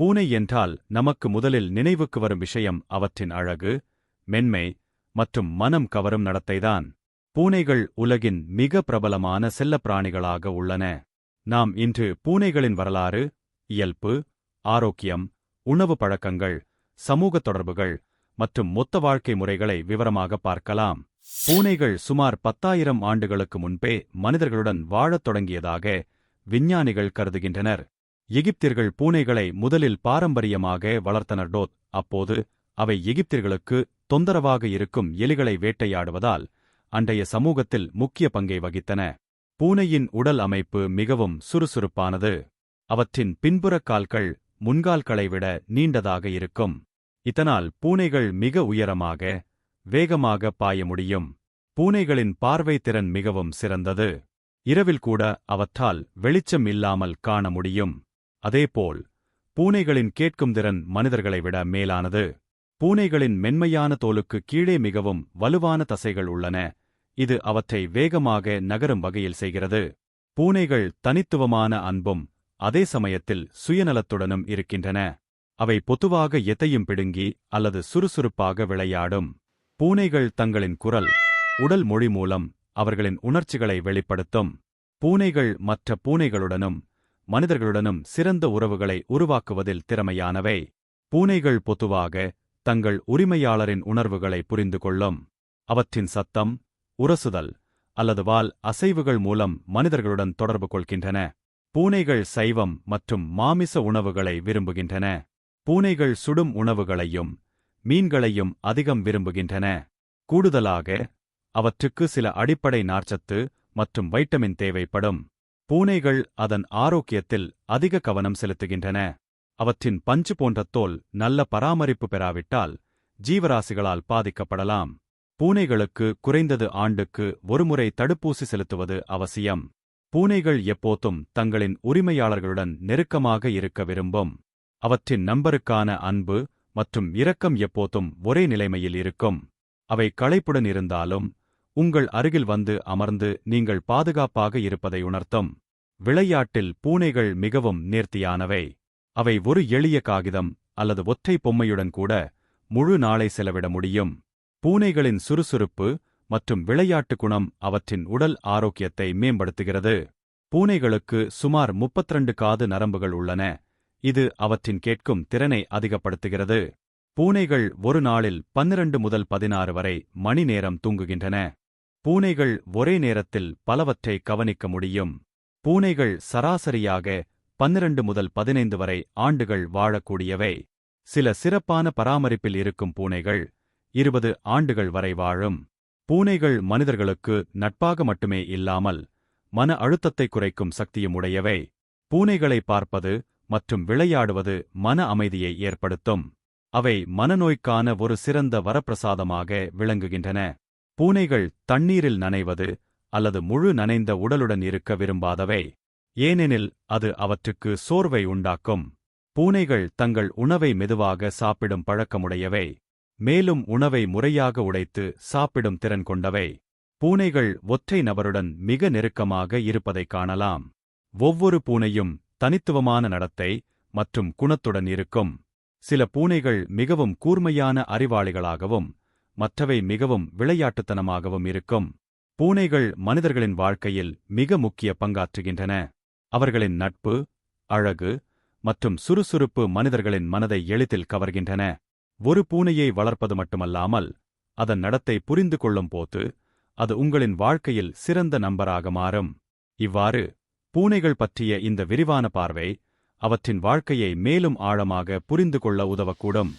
பூனை என்றால் நமக்கு முதலில் நினைவுக்கு வரும் விஷயம் அவற்றின் அழகு மென்மை மற்றும் மனம் கவரும் நடத்தைதான். பூனைகள் உலகின் மிக பிரபலமான செல்லப்பிராணிகளாக உள்ளன. நாம் இன்று பூனைகளின் வரலாறு இயல்பு ஆரோக்கியம் உணவு பழக்கங்கள் சமூக தொடர்புகள் மற்றும் மொத்த வாழ்க்கை முறைகளை விவரமாக பார்க்கலாம். பூனைகள் சுமார் பத்தாயிரம் ஆண்டுகளுக்கு முன்பே மனிதர்களுடன் வாழத் தொடங்கியதாக விஞ்ஞானிகள் கருதுகின்றனர். எகிப்தியர்கள் பூனைகளை முதலில் பாரம்பரியமாக வளர்த்தனர். டோத் அப்போது அவை எகிப்தியர்களுக்கு தொந்தரவாக இருக்கும் எலிகளை வேட்டையாடுவதால் அண்டைய சமூகத்தில் முக்கிய பங்கை வகித்தன. பூனையின் உடல் அமைப்பு மிகவும் சுறுசுறுப்பானது. அவற்றின் பின்புறக் கால்கள் முன்கால்களை விட நீண்டதாக இருக்கும். இதனால் பூனைகள் மிக உயரமாக வேகமாக பாய முடியும். பூனைகளின் பார்வை திறன் மிகவும் சிறந்தது. இரவில் கூட அவற்றால் வெளிச்சம் இல்லாமல் காண முடியும். அதேபோல் பூனைகளின் கேட்கும் திறன் மனிதர்களை விட மேலானது. பூனைகளின் மென்மையான தோலுக்கு கீழே மிகவும் வலுவான தசைகள் உள்ளன. இது அவற்றை வேகமாக நகரும் வகையில் செய்கிறது. பூனைகள் தனித்துவமான அன்பும் அதே சமயத்தில் சுயநலத்துடனும் இருக்கின்றன. அவை பொதுவாக எத்தையும் பிடுங்கி அல்லது சுறுசுறுப்பாக விளையாடும். பூனைகள் தங்களின் குரல் உடல் மொழி மூலம் அவர்களின் உணர்ச்சிகளை வெளிப்படுத்தும். பூனைகள் மற்ற பூனைகளுடனும் மனிதர்களுடனும் சிறந்த உறவுகளை உருவாக்குவதில் திறமையானவை. பூனைகள் பொதுவாக தங்கள் உரிமையாளரின் உணர்வுகளை புரிந்து கொள்ளும். அவற்றின் சத்தம் உரசுதல் அல்லது வால் அசைவுகள் மூலம் மனிதர்களுடன் தொடர்பு கொள்கின்றன. பூனைகள் சைவம் மற்றும் மாமிச உணவுகளை விரும்புகின்றன. பூனைகள் சுடும் உணவுகளையும் மீன்களையும் அதிகம் விரும்புகின்றன. கூடுதலாக அவற்றுக்கு சில அடிப்படை நார்ச்சத்து மற்றும் வைட்டமின் தேவைப்படும். பூனைகள் அதன் ஆரோக்கியத்தில் அதிக கவனம் செலுத்துகின்றன. அவற்றின் பஞ்சு போன்ற தோல் நல்ல பராமரிப்பு பெறாவிட்டால் ஜீவராசிகளால் பாதிக்கப்படலாம். பூனைகளுக்கு குறைந்தது ஆண்டுக்கு ஒருமுறை தடுப்பூசி செலுத்துவது அவசியம். பூனைகள் எப்போதும் தங்களின் உரிமையாளர்களுடன் நெருக்கமாக இருக்க விரும்பும். அவற்றின் நம்பருக்கான அன்பு மற்றும் இரக்கம் எப்போதும் ஒரே நிலைமையில் இருக்கும். அவை களைப்புடன் இருந்தாலும் உங்கள் அருகில் வந்து அமர்ந்து நீங்கள் பாதுகாப்பாக இருப்பதை உணர்த்தும். விளையாட்டில் பூனைகள் மிகவும் நேர்த்தியானவை. அவை ஒரு எளிய காகிதம் அல்லது ஒற்றை பொம்மையுடன் கூட முழு நாளை செலவிட முடியும். பூனைகளின் சுறுசுறுப்பு மற்றும் விளையாட்டு குணம் அவற்றின் உடல் ஆரோக்கியத்தை மேம்படுத்துகிறது. பூனைகளுக்கு சுமார் 32 காது நரம்புகள் உள்ளன. இது அவற்றின் கேட்கும் திறனை அதிகப்படுத்துகிறது. பூனைகள் ஒரு நாளில் 12 முதல் பதினாறு வரை மணி நேரம் தூங்குகின்றன. பூனைகள் ஒரே நேரத்தில் பலவற்றை கவனிக்க முடியும். பூனைகள் சராசரியாக 12 முதல் பதினைந்து வரை ஆண்டுகள் வாழக்கூடியவை. சில சிறப்பான பராமரிப்பில் இருக்கும் பூனைகள் இருபது ஆண்டுகள் வரை வாழும். பூனைகள் மனிதர்களுக்கு நட்பாக மட்டுமே இல்லாமல் மன அழுத்தத்தை குறைக்கும் சக்தியும் உடையவை. பூனைகளை பார்ப்பது மற்றும் விளையாடுவது மன அமைதியை ஏற்படுத்தும். அவை மனநோய்க்கான ஒரு சிறந்த வரப்பிரசாதமாக விளங்குகின்றன. பூனைகள் தண்ணீரில் நனைவது அல்லது முழு நனைந்த உடலுடன் இருக்க விரும்பாதவை. ஏனெனில் அது அவற்றுக்கு சோர்வை உண்டாக்கும். பூனைகள் தங்கள் உணவை மெதுவாக சாப்பிடும் பழக்கமுடையவை. மேலும் உணவை முறையாக உடைத்து சாப்பிடும் திறன் கொண்டவை. பூனைகள் ஒற்றை நபருடன் மிக நெருக்கமாக இருப்பதைக் காணலாம். ஒவ்வொரு பூனையும் தனித்துவமான நடத்தை மற்றும் குணத்துடன் இருக்கும். சில பூனைகள் மிகவும் கூர்மையான அறிவாளிகளாகவும் மற்றவை மிகவும் விளையாட்டுத்தனமாகவும் இருக்கும். பூனைகள் மனிதர்களின் வாழ்க்கையில் மிக முக்கிய பங்காற்றுகின்றன. அவர்களின் நட்பு அழகு மற்றும் சுறுசுறுப்பு மனிதர்களின் மனதை எளிதில் கவர்கின்றன. ஒரு பூனையை வளர்ப்பது மட்டுமல்லாமல் அதன் நடத்தை புரிந்து கொள்ளும் போது அது உங்களின் வாழ்க்கையில் சிறந்த நம்பராக மாறும். இவ்வாறு பூனைகள் பற்றிய இந்த விரிவான பார்வை அவற்றின் வாழ்க்கையை மேலும் ஆழமாக புரிந்து கொள்ள உதவக்கூடும்.